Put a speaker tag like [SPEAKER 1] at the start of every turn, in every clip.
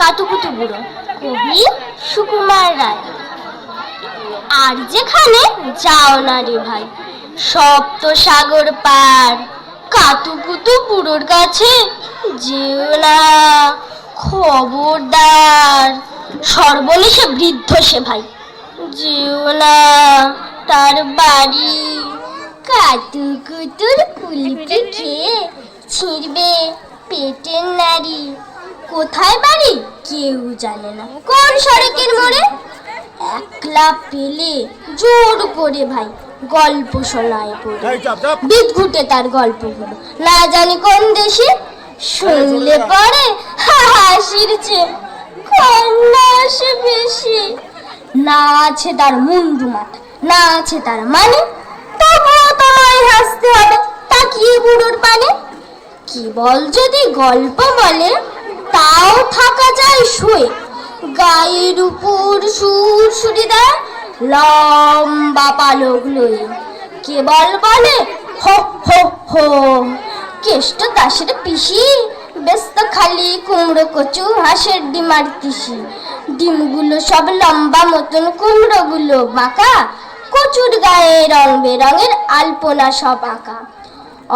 [SPEAKER 1] কাতুকুতু বুড়ো কবি সুকুমার রায়। আর যেখানে যাও না রে ভাই, সপ্ত সাগর পার, কাতুকুতু বুড়োর কাছে যেও না খবরদার। সর্বনেশে বৃদ্ধ সে ভাই, যেও না তার বাড়ি। কাতুকুতুর কুলপি খেয়ে ছিঁড়বে পেটের নারী কোথায় বাড়ি? কেউ জানে না। কোন সড়কের মোড়ে? একলা পেলে জোর করে ভাই গল্প শোনায় পড়ে। বিদঘুটে তার গল্পগুলো। না জানি কোন দেশে শুনলে পরে হাসির চেয়ে কান্না আসে বেশি। না আছে তার মুন্ডু মাথা না আছে তার মানে তবুও তোমায় হাসতে হবে তাকিয়ে বুড়োর পানে। কি বল যদি গল্প বলে? তাও থাকা যায় শুয়ে গায়ের উপর সুর সুরি দেয় লম্বা পালক লয়ে কেবল বলে, হো হো হো। কেষ্ট দাসের পিসি, ব্যস্ত খালি কুমড়ো কচু, হাঁসের ডিম আর তিসি। ডিমগুলো সব লম্বা মতন কুমড়োগুলো বাঁকা, কচুর গায়ে রং বেরঙের আলপনা সব আঁকা।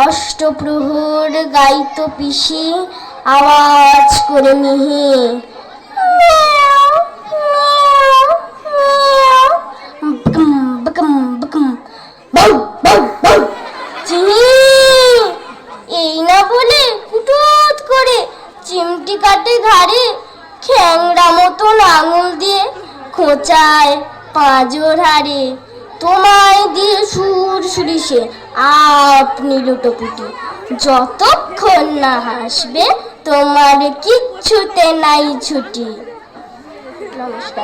[SPEAKER 1] অষ্টপ্রহর গাইতো পিসি আওয়াজ করে মিহি এই না বলে কুটুত করে চিমটি কাটে ঘাড়ে খ্যাংরা মতন আঙুল দিয়ে খোঁচায় পাঁজর হারে তোমায় দিয়ে সুরিসে আপনি লুটোপুটি। যতক্ষণ না হাসবে তোমার কিচ্ছুতে নাই ছুটি। নমস্কার।